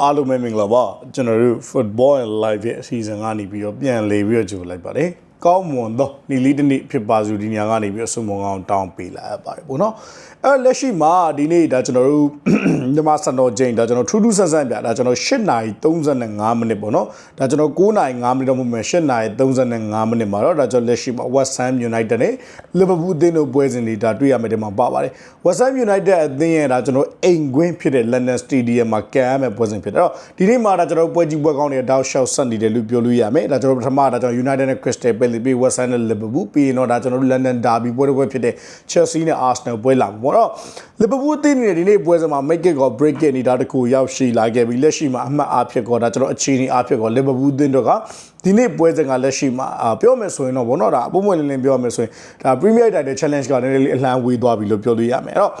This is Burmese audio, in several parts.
အားလုံးပဲမင်္ဂလာပါကျွန်တော်တို့ Football and Live ရဲ့အစီအစဉ်ကနေပြီးတော့ပြန်လေပြီးတော့ကြိုလိုက်ပါတယ် ကောင်းမွန်သောနေ့လေးတစ်နေ့ဖြစ်ပါစုဒီညကနေပြီးတော့ဆုမွန်ကောင်းတောင်းပေးလာရပါတယ်ပေါ့နော်အဲလက်ရှိမှာဒီနေ့ဒါကျွန်တော်တို့မြန်မာစံတော်ချိန်ဒါကျွန်တော်ထူးထူးဆန်းဆန်းပြဒါကျွန်တော်8နာရီ35မိနစ်ပေါ့နော်ဒါကျွန်တော်9နာရီ5မိနစ်တော့မဟုတ်မယ်8နာရီ35မိနစ်မှာတော့ဒါကျွန်တော်လက်ရှိမှာ West Ham United နဲ့ Liverpool အသင်းတို့ပွဲစဉ်တွေဒါတွေ့ရမယ်ဒီမှာပါပါတယ် West Ham United အသင်းရဲ့ဒါကျွန်တော်အိမ်ကွင်းဖြစ်တဲ့ London Stadium မှာကန်ရမယ်ပွဲစဉ်ဖြစ်တယ်တော့ဒီနေ့မှာဒါကျွန်တော်ပွဲကြီးပွဲကောင်းတွေတောက်လျှောက်ဆက်နေတယ်လို့ပြောလို့ရမယ်ဒါကျွန်တော်ပထမဒါကျွန်တော် United နဲ့ Crystal Palace ပြီး West Ham နဲ့ Liverpool ပြီးရင်တော့ဒါကျွန်တော်တို့ London Derby ပွဲတစ်ပွဲဖြစ်တဲ့ Chelsea နဲ့ Arsenal ပွဲလာပေါ့တော့ Liverpool အသင်းတွေဒီနေ့ပွဲစဉ်မှာ make it ကို break it နေတာတခုရောက်ရှိလာခဲ့ပြီးလက်ရှိမှာအမှတ်အဖြစ်ကောဒါကျွန်တော်အခြေအနေအဖြစ်ကော Liverpool အသင်းတို့ကဒီနေ့ပွဲစဉ်ကလက်ရှိမှာအာပြောမယ်ဆိုရင်တော့ဘောနော်ဒါအပုံမွင့်လင်းလင်းပြောမယ်ဆိုရင်ဒါ Premier Title Challenge ကလည်းနည်းနည်းလေးအလှမ်းဝေးသွားပြီလို့ပြောလို့ရမယ်အဲ့တော့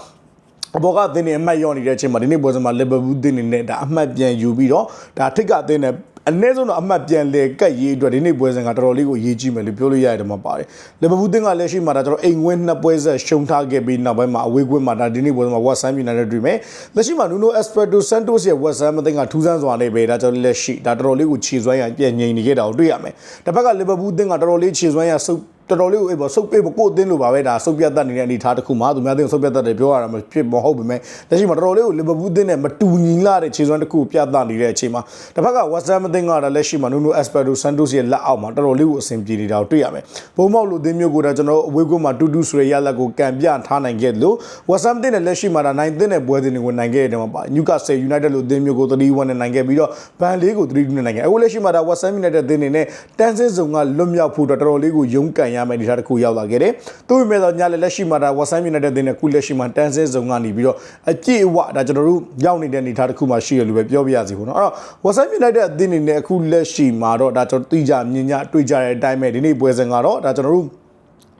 အဘောကအသင်းနေအမှတ်ရော့နေတဲ့အချိန်မှာဒီနေ့ပွဲစဉ်မှာ Liverpool အသင်းနေနဲ့ဒါအမှတ်ပြန်ယူပြီးတော့ဒါထိတ်ကအသင်းနဲ့ အနည်းဆုံးတော့အမှတ်ပြန်လေကတ်ရေးအတွက်ဒီနေ့ပွဲစဉ်ကတော်တော်လေးကိုရေးကြည့်မယ်လို့ပြောလို့ရတယ်မှာပါတယ်။ Liverpool အသင်းကလက်ရှိမှာဒါကျွန်တော်အိမ်ဝင်းနှစ်ပွဲဆက်ရှုံထားခဲ့ပြီးနောက်ပိုင်းမှာအဝေးကွင်းမှာဒါဒီနေ့ပွဲစဉ်မှာ West Ham United တွေ့မယ်။လက်ရှိမှာ Nuno Espirito Santos ရဲ့ West Ham အသင်းကထူးဆန်းစွာနဲ့ပဲဒါကျွန်တော်လက်ရှိဒါတော်တော်လေးကိုခြေစွမ်းရပြန်ငြိမ်နေခဲ့တာကိုတွေ့ရမယ်။တစ်ဖက်က Liverpool အသင်းကတော်တော်လေးခြေစွမ်းရဆုပ် တော်တော်လေးကိုအေးပေါ့စုပ်ပေးဖို့ကိုယ်အသင်းလိုပါပဲဒါစုပ်ပြတ်တတ်နေတဲ့အနေအထားတစ်ခုမှာသူများအသင်းစုပ်ပြတ်တတ်တယ်ပြောရတာမဖြစ်မဟုတ်ပါမယ်လက်ရှိမှာတော်တော်လေးကိုလီဗာပူးအသင်းနဲ့မတူညီလာတဲ့ခြေစွမ်းတစ်ခုကိုပြသနေတဲ့အချိန်မှာတစ်ဖက်ကဝက်စတမ်အသင်းကဒါလက်ရှိမှာနူနိုအက်စပက်တိုဆန်တိုစ်ရဲ့လက်အောက်မှာတော်တော်လေးကိုအဆင်ပြေနေတာကိုတွေ့ရမယ်ဘုံမောက်လိုအသင်းမျိုးကိုဒါကျွန်တော်အဝေးကွင်းမှာတူတူဆိုရရလက်ကိုကန်ပြထားနိုင်ခဲ့လို့ဝက်စတမ်အသင်းနဲ့လက်ရှိမှာဒါနိုင်သင်းနဲ့ပွဲစဉ်တွေကိုနိုင်ခဲ့တယ်မှာပါနျူကာဆယ်ယူနိုက်တက်လိုအသင်းမျိုးကို3-1နဲ့နိုင်ခဲ့ပြီးတော့ဘန်လေးကို3-2နဲ့နိုင်ခဲ့အခုလက်ရှိမှာဒါဝက်စတမ်ယူနိုက်တက်အသင်းနေနဲ့တန်ဆင်းစုံကလွတ်မြောက်ဖို့တော်တော်လေးကိုရုန်းကန်ရမယ်ဒီထားတစ်ခုရောက်လာခဲ့တယ်။သို့ပေမဲ့တော့ညလည်းလက်ရှိမှာဒါဝက်ဆမ်ယူနိုက်တက်အသင်းနဲ့ခုလက်ရှိမှာတန်ဆင်းစုံကနေပြီးတော့အကြည့်အဝဒါကျွန်တော်တို့ရောက်နေတဲ့အနေအထားတစ်ခုမှရှိရလို့ပဲပြောပြရစီပေါ့နော်။အဲ့တော့ဝက်ဆမ်ယူနိုက်တက်အသင်းနေနဲ့အခုလက်ရှိမှာတော့ဒါကျွန်တော်သိကြမြင်ကြတွေ့ကြတဲ့အတိုင်းပဲဒီနေ့ပွဲစဉ်ကတော့ဒါကျွန်တော်တို့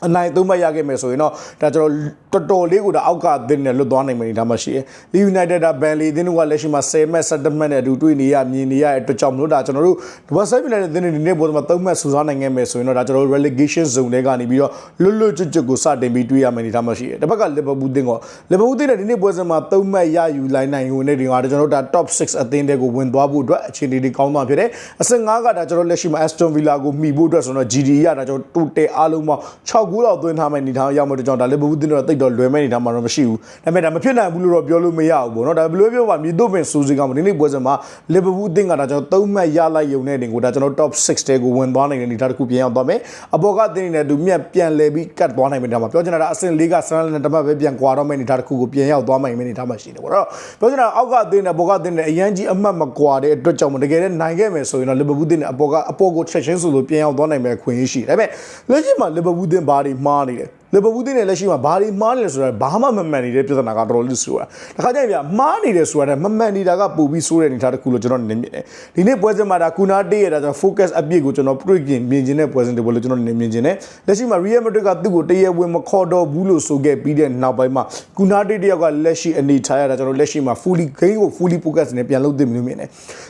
အနိုင်သုံးမှတ်ရခဲ့မယ်ဆိုရင်တော့ဒါကျွန်တော်တော်တော်လေးကိုဒါအောက်ကအသင်းနဲ့လွတ်သွားနိုင်မယ်ဒီဒါမှရှိရယ်။ The United ဒါဘန်လီအသင်းတို့ကလက်ရှိမှာ10မှတ်17မှတ်နဲ့အတူတွေ့နေရမြင်နေရတဲ့အတွက်ကြောင့်မလို့ဒါကျွန်တော်တို့ West United အသင်းတွေဒီနေ့ပေါ်မှာ3မှတ်စူးစမ်းနိုင်ခဲ့မယ်ဆိုရင်တော့ဒါကျွန်တော်တို့ relegation zone တွေကနေပြီးတော့လွတ်လွတ်ကျွတ်ကျွတ်ကိုစတင်ပြီးတွေ့ရမယ်ဒီဒါမှရှိရယ်။တစ်ဖက်က Liverpool အသင်းက Liverpool အသင်းနဲ့ဒီနေ့ပွဲစဉ်မှာ3မှတ်ရယူလိုက်နိုင်ဝင်တဲ့ဒီကကျွန်တော်တို့ဒါ top 6အသင်းတွေကိုဝင်သွားဖို့အတွက်အခြေအနေတွေကောင်းသွားဖြစ်တယ်။အဆင့်5ကဒါကျွန်တော်လက်ရှိမှာ Aston Villa ကိုမှီဖို့အတွက်ဆိုတော့ GD ရဒါကျွန်တော်တိုတယ်အားလုံးပေါင်း6ဂိုးလောက်သွင်းထားမယ်နေထားရောက်မှတော့ကျွန်တော်ဒါ Liverpool အသင်းတော့တိတ်တော့လွယ်မဲ့နေထားမှာတော့မရှိဘူး။ဒါပေမဲ့ဒါမဖြစ်နိုင်ဘူးလို့တော့ပြောလို့မရဘူးပေါ့နော်။ဒါဘယ်လိုပြောပါမြေတို့ပင်စူစီကမှဒီနေ့ပွဲစဉ်မှာ Liverpool အသင်းကဒါကျွန်တော်3မှတ်ရလိုက်ရုံနဲ့တင်ကိုဒါကျွန်တော် top 6တဲကိုဝင်သွားနိုင်တဲ့နေထားတစ်ခုပြန်ရောက်သွားမယ်။အပေါ်ကအသင်းနဲ့တူမြတ်ပြန်လဲပြီးကတ်သွားနိုင်မယ်ဒါမှပြောချင်တာအဆင့်၄ကဆန်လန်တပတ်ပဲပြန်ကွာတော့မယ့်နေထားတစ်ခုကိုပြန်ရောက်သွားနိုင်မယ့်နေထားမှရှိတယ်ပေါ့နော်။ပြောချင်တာအောက်ကအသင်းနဲ့ပေါ်ကအသင်းနဲ့အရန်ကြီးအမှတ်မကွာတဲ့အတွက်ကြောင့်တကယ်လည်းနိုင်ခဲ့မယ်ဆိုရင်တော့ Liverpool အသင်းနဲ့အပေါ်ကအပေါ်ကိုချက်ချင်းဆိုလို့ပြန်ရောက်သွားနိုင်မယ့်ခွင့်ရရှိတယ်။ဒါပေမဲ့လက်ရှိမှာ Liverpool အသင်းဘာတွေမှားနေ လဲ။လီဗာပူးတင်းနဲ့လက်ရှိမှာဘာတွေမှားနေလဲဆိုတော့ဘာမှမမှန်နေတဲ့ပြဿနာကတော်တော်လေးဆိုတာတခါကျရင်ဗျမှားနေတယ်ဆိုတာနဲ့မမှန်နေတာကပိုပြီးဆိုးတဲ့အနေထားတစ်ခုလို့ကျွန်တော်နေမြင်တယ်ဒီနေ့ပွဲစဉ်မှာဒါကူနာတေးရတာကျွန်တော် focus အပြည့်ကိုကျွန်တော် break မြင်မြင်ခြင်းတဲ့ပွဲစဉ်တွေလို့ကျွန်တော်နေမြင်ခြင်းတယ်လက်ရှိမှာ Real Madrid ကသူ့ကိုတရဝင်မခေါ်တော့ဘူးလို့ဆိုခဲ့ပြီးတဲ့နောက်ပိုင်းမှာကူနာတေးတယောက်ကလက်ရှိအနေထားရတာကျွန်တော်လက်ရှိမှာ fully game ကို fully focus နဲ့ပြန်လုပ်သင့်ပြီလို့မြင်တယ်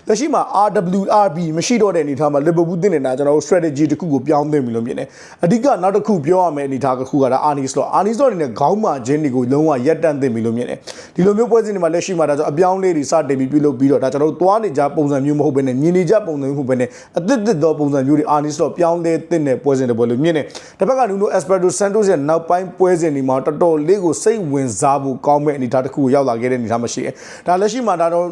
လက်ရှိမှာ RWRB မရှိတော့တဲ့အနေထားမှာ Liverpool တင်းနေတာကျွန်တော် strategy တစ်ခုကိုပြောင်းသင့်ပြီလို့မြင်တယ်အဓိကနောက်တစ်ခုပြောရမယ့်အနေထားတစ်ခုကဒါ Arnie Slot Arnie Slot အနေနဲ့ခေါင်းမာခြင်းတွေကိုလုံးဝရက်တန့်သင့်ပြီလို့မြင်တယ်ဒီလိုမျိုးပွဲစဉ်တွေမှာလက်ရှိမှာဒါဆိုအပြောင်းလေးတွေစတင်ပြီးပြုလုပ်ပြီးတော့ဒါကျွန်တော်တို့သွားနေကြပုံစံမျိုးမဟုတ်ဘဲနဲ့မြင်နေကြပုံစံမျိုးမဟုတ်ဘဲနဲ့အသစ်သစ်သောပုံစံမျိုးတွေ Arnie Slot ပြောင်းလဲသင့်တဲ့ပွဲစဉ်တွေပေါ်လို့မြင်တယ်တစ်ဖက်က Nuno Espirito Santos ရဲ့နောက်ပိုင်းပွဲစဉ်တွေမှာတော်တော်လေးကိုစိတ်ဝင်စားဖို့ကောင်းမဲ့အနေအထားတစ်ခုကိုရောက်လာခဲ့တဲ့အနေအထားမရှိတယ်ဒါလက်ရှိမှာဒါတော့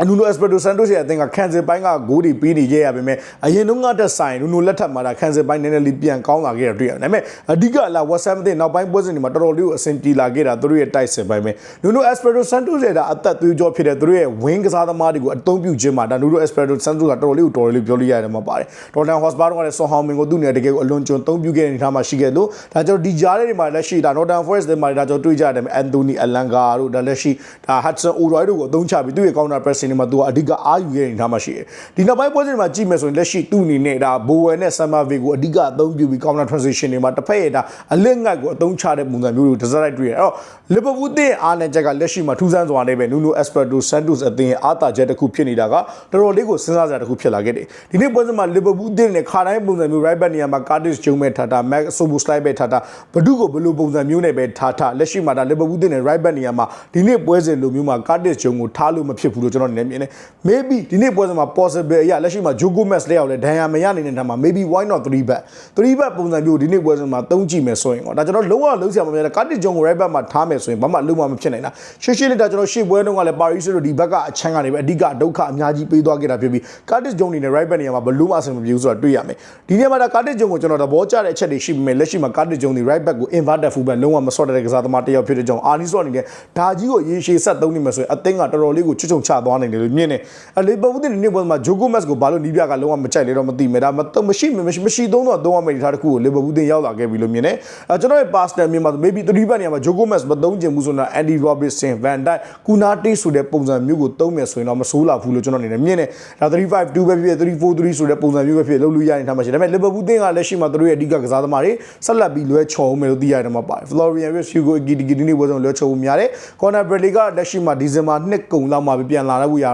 အနူနိုအက်စပက်တိုဆန်တိုစ်ရဲ့အသင်းကခန်စင်ပိုင်းကဂိုးတွေပြီးနေခဲ့ရပါမယ်အရင်တုန်းကတက်ဆိုင်နူနိုလက်ထပ်မှာဒါခန်စင်ပိုင်းနည်းနည်းလေးပြန်ကောင်းလာခဲ့တာတွေ့ရတယ်ဒါပေမဲ့အဓိကလာဝက်ဆမ်အသင်းနောက်ပိုင်းပွဲစဉ်တွေမှာတော်တော်လေးကိုအဆင်ပြေလာခဲ့တာသူတို့ရဲ့တိုက်စင်ပိုင်းပဲနူနိုအက်စပက်တိုဆန်တိုစ်ရဲ့ဒါအသက်သွေးကြောဖြစ်တဲ့သူတို့ရဲ့ဝင်းကစားသမားတွေကိုအသုံးပြုခြင်းမှာဒါနူနိုအက်စပက်တိုဆန်တိုစ်ကတော်တော်လေးကိုတော်တော်လေးပြောလို့ရတယ်မှာပါတယ်ဒေါ်တန်ဟော့စပါတော့ကလည်းဆွန်ဟောင်မင်ကိုသူ့နေတကယ်ကိုအလွန်ကျွံသုံးပြုခဲ့တဲ့အနေထားမှာရှိခဲ့လို့ဒါကျွန်တော်ဒီကြားလေးတွေမှာလက်ရှိဒါနော်တန်ဖော့စ်တွေမှာဒါကျွန်တော်တွေ့ကြရတယ်အန်တိုနီအလန်ဂါတို့ဒါလက်ရှိဒါဟတ်ဆန်အိုရိုက်တို့ကိုအသုံးချပြီးသူ့ရဲ့ counter pressing တွေမှာသူကအဓိကအားယူခဲ့နေတာမှရှိတယ်ဒီနောက်ပိုင်းပွဲစဉ်တွေမှာကြည့်မယ်ဆိုရင်လက်ရှိသူ့အနေနဲ့ဒါဘိုဝယ်နဲ့ဆမ်မာဗေကိုအဓိကအသုံးပြုပြီး counter transition တွေမှာတစ်ဖက်ရဲ့ဒါအလစ်ငတ်ကိုအသုံးချတဲ့ပုံစံမျိုးတွေကိုတစ်စက်လိုက်တွေ့ရတယ်အဲ့တော့လီဗာပူးတင်းအားနဲ့ချက်ကလက်ရှိမှာထူးဆန်းစွာနဲ့ပဲနူနိုအက်စပက်တိုဆန်တိုစ်အသင်းရဲ့အားသာချက်တစ်ခုဖြစ်နေတာကတော်တော်လေးကိုစဉ်းစားစရာတစ်ခုဖြစ်လာခဲ့တယ်ဒီနေ့ပွဲစဉ်မှာလီဗာပူးတင်းနဲ့ခါတိုင်းပုံစံမျိုး right back နေရာမှာ Curtis Jones ပဲထားတာ Max Soboslai ပဲထားတာဘဒုကိုဘယ်လိုပုံစံမျိုးနဲ့ပဲထားထားလက်ရှိမှာဒါလီဗာပူးတင်းနဲ့ right back နေရာမှာဒီနေ့ပွဲစဉ်လိုမျိုးမှာ Curtis Jones ကိုထားလို့မဖြစ်ဘူးလို့ကျွန်တော်နဲ့မြင်တယ် maybe ဒီနေ့ပွဲစဉ်မှာ possible အရာလက်ရှိမှာ Jogo Max လက်ရောက်လဲဒဏ်ရာမရနေတဲ့ထားမှာ maybe why not 3 back 3 back ပုံစံမျိုးဒီနေ့ပွဲစဉ်မှာသုံးကြည့်မယ်ဆိုရင်တော့ဒါကျွန်တော်လုံးဝလုံးဆရာမများတဲ့ကာတီဂျုံကို right back မှာထားမယ်ဆိုရင်ဘာမှလုံးဝမဖြစ်နိုင်တာရှေ့ရှေ့လေးဒါကျွန်တော်ရှေ့ပွဲတုန်းကလည်း Paris တို့ဒီဘက်ကအချမ်းကနေပဲအဓိကဒုက္ခအများကြီးပေးသွားခဲ့တာဖြစ်ပြီးကာတီဂျုံနေနဲ့ right back နေရာမှာဘလို့မှအဆင်မပြေဘူးဆိုတာတွေ့ရမယ်ဒီနေ့မှာဒါကာတီဂျုံကိုကျွန်တော်သဘောကျတဲ့အချက်တွေရှိပေမဲ့လက်ရှိမှာကာတီဂျုံဒီ right back ကို inverted full back လုံးဝမဆော့တဲ့ကစားသမားတစ်ယောက်ဖြစ်တဲ့ကြောင့်အာနီဆော့အနေနဲ့ဒါကြီးကိုရေရှည်ဆက်သုံးနေမှာဆိုရင်အသင်းကတော်တော်လေးကိုချွတ်ချုံချသွားနိုင်တယ်လို့မြင်တယ်အလီဗာပူးတင်ဒီနေ့ပွဲမှာ Jogo Max ကိုဘာလို့နီးပြကလုံးဝမကြိုက်လဲတော့မသိမယ်ဒါမရှိမရှိမရှိသုံးတော့သုံးရမယ့်ဒီထားတစ်ခုကိုလီဗာပူးတင်ရောက်လာခဲ့ပြီလို့မြင်တယ်အဲကျွန်တော်ရဲ့ past နဲ့မြင်မှာဆို maybe 3ဘက်နေရာမှာ Jogo Max မသုံးချင်ဘူးဆိုတော့ Andy Robertson Van Dijk Kunate ဆိုတဲ့ပုံစံမျိုးကိုသုံးမယ်ဆိုရင်တော့မဆိုးလာဘူးလို့ကျွန်တော်အနေနဲ့မြင်တယ်ဒါ352ပဲဖြစ်ဖြစ်343ဆိုတဲ့ပုံစံမျိုးပဲဖြစ်လုပ်လို့ရရင်ထားမှာရှိတယ်ဒါပေမဲ့လီဗာပူးတင်ကလက်ရှိမှာသူတို့ရဲ့အဓိကကစားသမားတွေဆက်လက်ပြီးလွဲချော်ဦးမယ်လို့သိရတယ်မှာပါတယ် Florian Wirtz Hugo Ekitike ဒီနေ့ပွဲဆုံးလွဲချော်ဦးများတယ် Conor Bradley ကလက်ရှိမှာဒီဇင်ဘာနှစ်ကုန်လောက်မှာပဲပြန်လာတော့ရ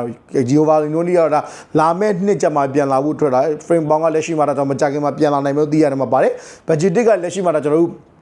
Giovanni Noni ကတော့ဒါလာမဲ့နှစ်ကျမှပြန်လာဖို့ထွက်တာ frame bound ကလက်ရှိမှာတော့မကြခင်မှာပြန်လာနိုင်မယ်လို့သိရတယ်မှာပါတယ် budget ကလက်ရှိမှာတော့ကျွန်တော်တို့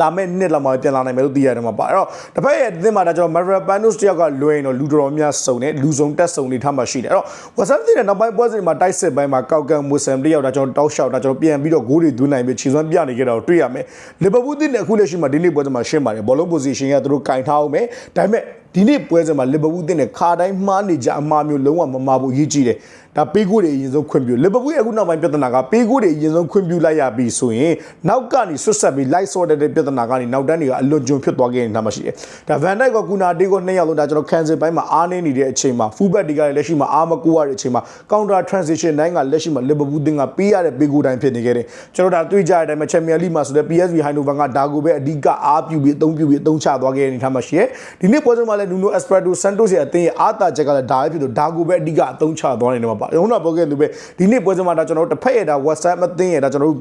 လာမဲ့နှစ်လောက်မှာပြန်လာနိုင်မယ်လို့သိရတယ်မှာပါအဲ့တော့တစ်ဖက်ရဲ့အသင်းမှာဒါကျွန်တော် Marvel Panos တယောက်ကလွယ်ရင်တော့လူတော်တော်များစုံတယ်လူစုံတက်စုံနေထားမှရှိတယ်အဲ့တော့ WhatsApp တဲ့နောက်ပိုင်းပွဲစဉ်မှာတိုက်စစ်ပိုင်းမှာကောက်ကန်မွဆမ်တယောက်ဒါကျွန်တော်တောက်လျှောက်ဒါကျွန်တော်ပြန်ပြီးတော့ဂိုးတွေသွင်းနိုင်ပြီးခြေစွမ်းပြနေကြတာကိုတွေ့ရမယ်လီဗာပူးတင်းနဲ့အခုလက်ရှိမှာဒီနေ့ပွဲစဉ်မှာရှင်းပါတယ်ဘောလုံး position ကသူတို့ကင်ထားအောင်မယ်ဒါပေမဲ့ ဒီနေ့ပွဲစဉ်မှာလီဗာပူးတင်းနဲ့ခါတိုင်းမှားနေကြအမှားမျိုးလုံးဝမမှားဘူးအရေးကြီးတယ်ဒါပေးကိုတွေအရင်ဆုံးခွင့်ပြုလီဗာပူးရဲ့အခုနောက်ပိုင်းပြဿနာကပေးကိုတွေအရင်ဆုံးခွင့်ပြုလိုက်ရပြီဆိုရင်နောက်ကနေဆွတ်ဆက်ပြီး light sort တဲ့ပြဿနာကနေနောက်တန်းတွေကအလွန်ကျွံဖြစ်သွားခဲ့နေတာမှရှိတယ်ဒါဗန်ဒိုက်ကကူနာတေးကိုနှစ်ယောက်လုံးဒါကျွန်တော် cancel ပိုင်းမှာအားနေနေတဲ့အချိန်မှာ full back တွေကလည်းလက်ရှိမှာအားမကူရတဲ့အချိန်မှာ counter transition တိုင်းကလက်ရှိမှာလီဗာပူးတင်းကပေးရတဲ့ပေးကိုတိုင်းဖြစ်နေခဲ့တယ်ကျွန်တော်ဒါတွေ့ကြတဲ့အတိုင်းမှာ Champions League မှာဆိုတဲ့ PSV Eindhoven ကဒါကိုပဲအဓိကအားပြုပြီးအသုံးပြုပြီးအသုံးချသွားခဲ့တဲ့အနေထားမှာရှိတယ်ဒီနေ့ပွဲစဉ်မှာလည်း Nuno Espirito Santos ရဲ့အသင်းရဲ့အားတာချက်ကလည်းဒါပဲဖြစ်လို့ဒါကိုပဲအဓိကအသုံးချသွားနေတယ်မှာပါကျွန်တော်ပြောခဲ့လို့ပဲဒီနေ့ပွဲစဉ်မှာဒါကျွန်တော်တို့တစ်ဖက်ရဲ့ဒါ WhatsApp အသင်းရဲ့ဒါကျွန်တော်တို့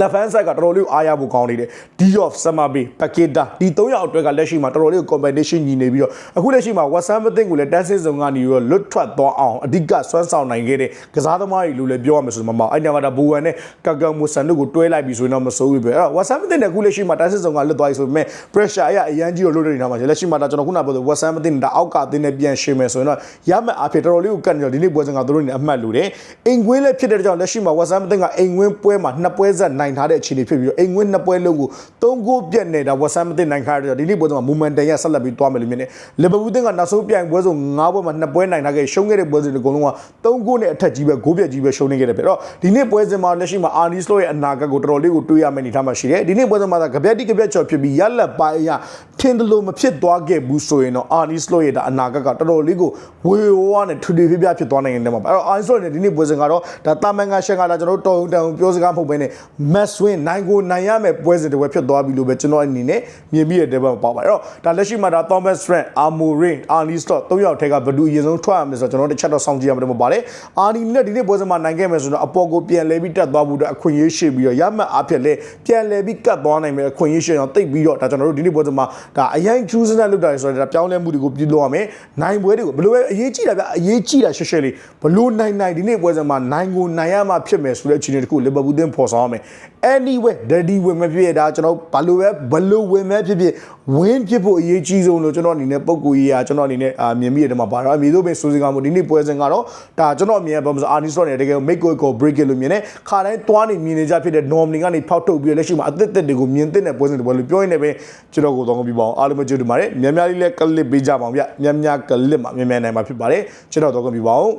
left hand side ကတော်တော်လေးအားရဖို့ကောင်းနေတယ် D of Summer Bay Paketa ဒီ၃ယောက်အတွက်ကလက်ရှိမှာတော်တော်လေး combination ညီနေပြီးတော့အခုလက်ရှိမှာ WhatsApp အသင်းကိုလည်း test စုံကနေပြီးတော့လွတ်ထွက်သွားအောင်အဓိကစွမ်းဆောင်နိုင်ခဲ့တဲ့ကစားသမားတွေလို့လည်းပြောရမယ်ဆိုမှမအောင်အဲ့ညမှာဒါဘူဝမ်နဲ့ကကမူဆန်တို့ကိုတွဲလိုက်ပြီးဆိုရင်တော့မစိုးဘူးပဲအဲ့တော့ WhatsApp အသင်းနဲ့အခုလက်ရှိမှာ test စုံကလွတ်သွားပြီဆိုပေမဲ့ pressure အရအရန်ကြီးတော့လွတ်နေတာမှာလက်ရှိမှာဒါကျွန်တော်ခုနပြောတဲ့ WhatsApp အသင်းဒါအောက်ကအသင်းနဲ့ပြန်ရှင်းမယ်ဆိုရင်တော့ရမယ့်အဖြစ်တော်တော်လေးကိုကတ်နေတော့ဒီနေ့ပွဲစဉ်ကသူတို့နေအမှတ်လို့တယ်အိမ်ကွင်းလည်းဖြစ်တဲ့ကြောင့်လက်ရှိမှာ WhatsApp အသင်းကအိမ်ကွင်းပွဲမှာနှစ်ပွဲဆက်နိုင်ထားတဲ့အခြေအနေဖြစ်ပြီးတော့အိမ်ဝင်နှစ်ပွဲလုံးကိုသုံးဂိုးပြတ်နေတာဝက်ဆမ်မသိနိုင်ခါရတော့ဒီနေ့ပွဲစဉ်မှာ momentum ရဆက်လက်ပြီးသွားမယ်လို့မြင်တယ်လီဗာပူးတင်းကနောက်ဆုံးပြိုင်ပွဲဆုံး၅ပွဲမှာနှစ်ပွဲနိုင်ထားခဲ့ရှုံးခဲ့တဲ့ပွဲစဉ်တွေအကုန်လုံးကသုံးဂိုးနဲ့အထက်ကြီးပဲဂိုးပြတ်ကြီးပဲရှုံးနေခဲ့တယ်ပဲအဲ့တော့ဒီနေ့ပွဲစဉ်မှာလက်ရှိမှာအာနီစလိုရဲ့အနာဂတ်ကိုတော်တော်လေးကိုတွေးရမယ်အနေထားမှာရှိတယ်ဒီနေ့ပွဲစဉ်မှာကပြက်တိကပြက်ချော်ဖြစ်ပြီးရလက်ပိုင်းအရထ င်တယ်လို့မဖြစ်သွားခဲ့ဘူးဆိုရင်တော့အာနီစလိုရဲ့ဒါအနာဂတ်ကတော်တော်လေးကိုဝေဝါးနဲ့ထူထူပြပြဖြစ်သွားနိုင်တယ်မှာပါအဲ့တော့အာနီစလိုရဲ့ဒီနေ့ပွဲစဉ်ကတော့ဒါတာမန်ကရှက်ကလာကျွန်တော်တို့တော်ုံတန်ပြောစကားမဟုတ်ဘဲနဲ့မက်ဆွင်းနိုင်ကိုနိုင်ရမယ်ပွဲစဉ်တွေပဲဖြစ်သွားပြီလို့ပဲကျွန်တော်အနေနဲ့မြင်မိတဲ့တဲဘက်မှာပါပါအဲ့တော့ဒါလက်ရှိမှာဒါ Thomas Trent, Amorim, Arnie Slot သုံးယောက်ထဲကဘယ်သူအရင်ဆုံးထွက်ရမလဲဆိုတော့ကျွန်တော်တို့တစ်ချက်တော့စောင့်ကြည့်ရမှာပါတယ်။ Arnie နဲ့ဒီနေ့ပွဲစဉ်မှာနိုင်ခဲ့မယ်ဆိုတော့အပေါ်ကိုပြန်လဲပြီးတက်သွားဖို့အတွက်အခွင့်အရေးရှိပြီးတော့ရမှတ်အားဖြင့်လဲပြန်လဲပြီးကတ်သွားနိုင်မယ်အခွင့်အရေးရှိအောင်တိတ်ပြီးတော့ဒါကျွန်တော်တို့ဒီနေ့ပွဲစဉ်မှာဒါအရင် choose နဲ့လုပ်တာဆိုတော့ဒါပြောင်းလဲမှုတွေကိုပြုလုပ်ရမယ်။နိုင်ပွဲတွေကိုဘယ်လိုပဲအရေးကြီးတာဗျအရေးကြီးတာရှက်ရှက်လေးဘလို့နိုင်နိုင်ဒီနေ့ပွဲစဉ်မှာနိုင်ကိုနိုင်ရမှဖြစ်မယ်ဆိုတဲ့အခြေအနေတခုလီဗာပူးသင်းဖော်ဆောင်ရမယ်။ anyway ready ဝင်မဖြစ်ရဒါကျွန်တော်ဘာလို့ပဲဘလို့ဝင်မဲ့ဖြစ်ဖြစ်ဝင်းဖြစ်ဖို့အရေးကြီးဆုံးလို့ကျွန်တော်အနေနဲ့ပုံကူကြီးอ่ะကျွန်တော်အနေနဲ့အာမြင်မိရတဲ့မှာပါတော့အမေတို့ပဲစိုးစင်ကမို့ဒီနေ့ပွဲစဉ်ကတော့ဒါကျွန်တော်အမြင်ဘာလို့ဆိုအာနီစတော့နေတကယ် make go go break it လို့မြင်တယ်ခါတိုင်းတွားနေမြင်နေကြဖြစ်တဲ့ normally ကနေဖောက်ထုတ်ပြီးလက်ရှိမှာအသစ်သက်တွေကိုမြင်တဲ့ပွဲစဉ်တွေပဲလို့ပြောရင်းနဲ့ပဲကျွန်တော်ကိုတော့ပြပါအောင်အားလုံးမကြည့်တူပါတယ်များများလေးလည်းကလစ်ပေးကြပါအောင်ဗျများများကလစ်မှာမြန်မြန်နိုင်မှာဖြစ်ပါတယ်ကျွန်တော်တော့ပြပါအောင်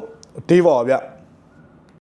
ဒေးပါဗျ